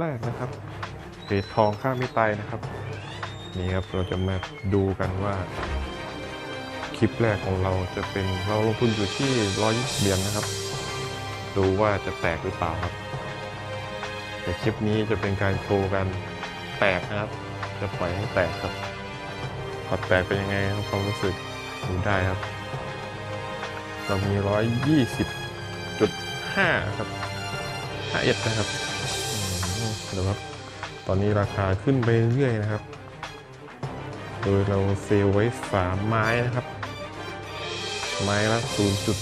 แรกนะครับเพจทองค่าไม่ตายนะครับ นี่ครับเราจะมาดูกันว่า คลิปแรกของเราจะเป็นเราลงทุนอยู่ที่120เหรียญนะครับ ดูว่าจะแตกหรือเปล่าครับ แต่คลิปนี้จะเป็นการโชว์กันแตกนะครับ จะปล่อยให้แตกครับพอแตกเป็นยังไงครับความรู้สึกดูได้ครับ เรามีร้อยยี่สิบจุดห้าครับห้าเอ็ดนะครับ ดี๋ยวครับ ตอนนี้ราคาขึ้นไปเรื่อยนะครับ โดยเราเซลไว้สามไม้นะครับ ไม้ละ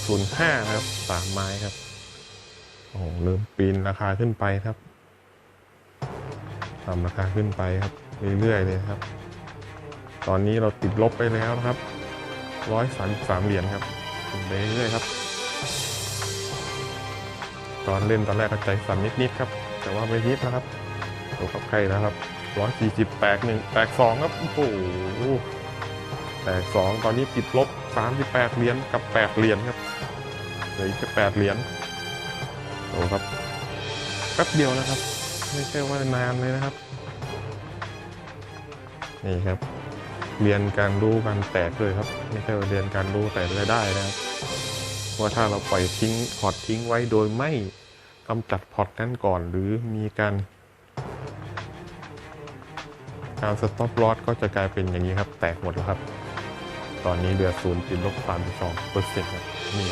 0.05 นะครับสามไม้ครับ โอ้โห เริ่มปีนราคาขึ้นไปครับทำราคาขึ้นไปครับ เรื่อยๆเลยครับ ตอนนี้เราติดลบไปแล้วนะครับร้อยสามสามเหรียญครับขึ้นไปเรื่อยๆครับ ตอนเล่นตอนแรกก็ใจสั่นนิดๆครับ แต่ว่าไม่นิดนะครับตัวกับใครแล้วครับร้อยสี่สิบแตกหนึ่งแตกสองครับโอ้โหแตกสองตอนนี้ติดลบสามสิบแปดเหรียญกับแปดเหรียญครับเหลืออีกแค่แปดเหรียญโอ้ครับแป๊บเดียวนะครับ ไม่ใช่ว่านานเลยนะครับ นี่ครับ เรียนการรู้การแตกเลยครับ ไม่ใช่เรียนการรู้แต่รายได้นะครับว่าถ้าเราปล่อยทิ้งพอร์ตทิ้งไว้โดยไม่ กำจัดพอร์ตนั้นก่อน หรือมีการการสต็อปลอสก็จะกลายเป็นอย่างนี้ครับ แตกหมดแล้วครับ ตอนนี้เหลือศูนย์ติดลบสามสองเปอร์เซ็นต์นี่